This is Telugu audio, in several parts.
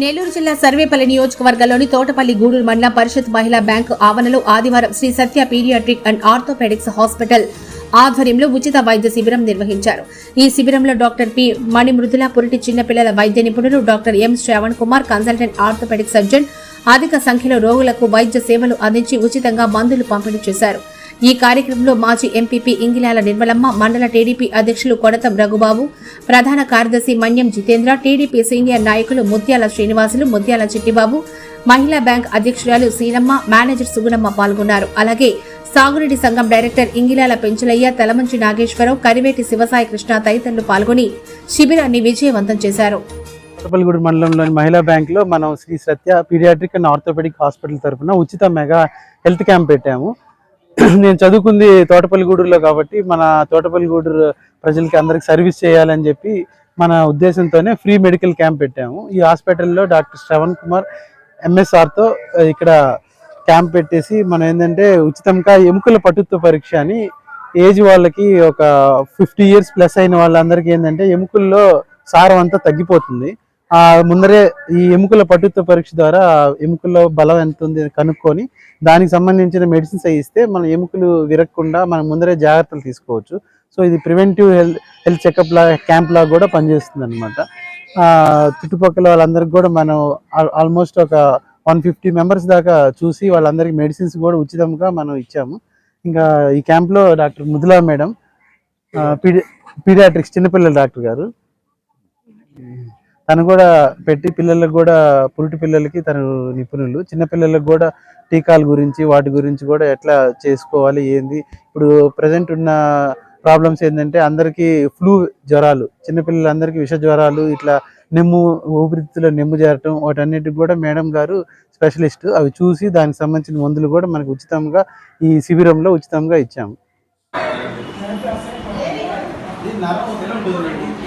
నెల్లూరు జిల్లా సర్వేపల్లి నియోజకవర్గంలోని తోటపల్లి గూడూరు మండల పరిషత్ మహిళా బ్యాంకు ఆవరణలో ఆదివారం Shri Satya pediatric and orthopedics hospital ఆధ్వర్యంలో ఉచిత వైద్య శిబిరం నిర్వహించారు. ఈ శిబిరంలో డాక్టర్ పి మణిమృదుల పురిటి చిన్నపిల్లల వైద్య నిపుణులు doctor M Shravan Kumar consultant orthopedic surgeon అధిక సంఖ్యలో రోగులకు వైద్య సేవలు అందించి ఉచితంగా మందులు పంపిణీ చేశారు. ఈ కార్యక్రమంలో మాజీ ఎంపీపీ ఇంగిలాల నిర్మలమ్మ మండల టీడీపీ అధ్యక్షులు కొడతం రఘుబాబు ప్రధాన కార్యదర్శి మన్యం జితేంద్ర టీడీపీ సీనియర్ నాయకులు ముత్యాల శ్రీనివాసులు ముత్యాల చిట్టిబాబు మహిళా బ్యాంక్ అధ్యక్షురాలు సీనమ్మ మేనేజర్ సుగుణమ్మ పాల్గొన్నారు. అలాగే సాగునీటి సంఘం డైరెక్టర్ ఇంగిలాల పెంచలయ్య తలమంచి నాగేశ్వరరావు కరివేటి శివసాయి కృష్ణ తదితరులు పాల్గొని శిబిరాన్ని విజయవంతం చేశారు. కొత్తపల్లిగూడు మండలంలోని మహిళా బ్యాంక్లో మనం Shri Satya pediatric and orthopedic hospital తరఫున ఉచిత మెగా హెల్త్ క్యాంప్ పెట్టాము. నేను చదువుకుంది తోటపల్లిగూడూరులో కాబట్టి మన తోటపల్లిగూడూరు ప్రజలకి అందరికి సర్వీస్ చేయాలని చెప్పి మన ఉద్దేశంతోనే ఫ్రీ మెడికల్ క్యాంప్ పెట్టాము. ఈ హాస్పిటల్లో డాక్టర్ శ్రవణ్ కుమార్ ఎంఎస్ఆర్తో ఇక్కడ క్యాంప్ పెట్టేసి మనం ఏంటంటే ఉచితంగా ఎముకల పటుత్వ పరీక్ష అని ఏజ్ వాళ్ళకి ఒక ఫిఫ్టీ ఇయర్స్ ప్లస్ అయిన వాళ్ళందరికీ ఏంటంటే ఎముకల్లో సారం అంతా తగ్గిపోతుంది. ఆ ముందరే ఈ ఎముకల పటుత్వ పరీక్ష ద్వారా ఎముకల్లో బలం ఎంత ఉంది కనుక్కొని దానికి సంబంధించిన మెడిసిన్స్ అవి ఇస్తే మన ఎముకలు విరగకుండా మనం ముందరే జాగ్రత్తలు తీసుకోవచ్చు. సో ఇది ప్రివెంటివ్ హెల్త్ హెల్త్ చెకప్ లా క్యాంప్ లాగా కూడా పనిచేస్తుంది అనమాట చుట్టుపక్కల వాళ్ళందరికి కూడా మనం ఆల్మోస్ట్ ఒక వన్ ఫిఫ్టీ మెంబర్స్ దాకా చూసి వాళ్ళందరికీ మెడిసిన్స్ కూడా ఉచితంగా మనం ఇచ్చాము. ఇంకా ఈ క్యాంప్లో డాక్టర్ ముదులా మేడం పీడి పీడియాట్రిక్స్ చిన్నపిల్లల డాక్టర్ గారు. తను కూడా పెట్టి పిల్లలకు కూడా పురిటి పిల్లలకి తను నిపుణులు. చిన్నపిల్లలకు కూడా టీకాల గురించి వాటి గురించి కూడా ఎట్లా చేసుకోవాలి ఏంది? ఇప్పుడు ప్రజెంట్ ఉన్న ప్రాబ్లమ్స్ ఏంటంటే అందరికీ ఫ్లూ జ్వరాలు చిన్నపిల్లలందరికీ విష జ్వరాలు ఇట్లా నెమ్ము ఊపిరితిత్తులో నెమ్ము చేరటం వాటన్నిటికి కూడా మేడం గారు స్పెషలిస్ట్ అవి చూసి దానికి సంబంధించిన మందులు కూడా మనకు ఉచితంగా ఈ శిబిరంలో ఉచితంగా ఇచ్చాము.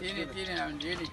తీని తీని తీని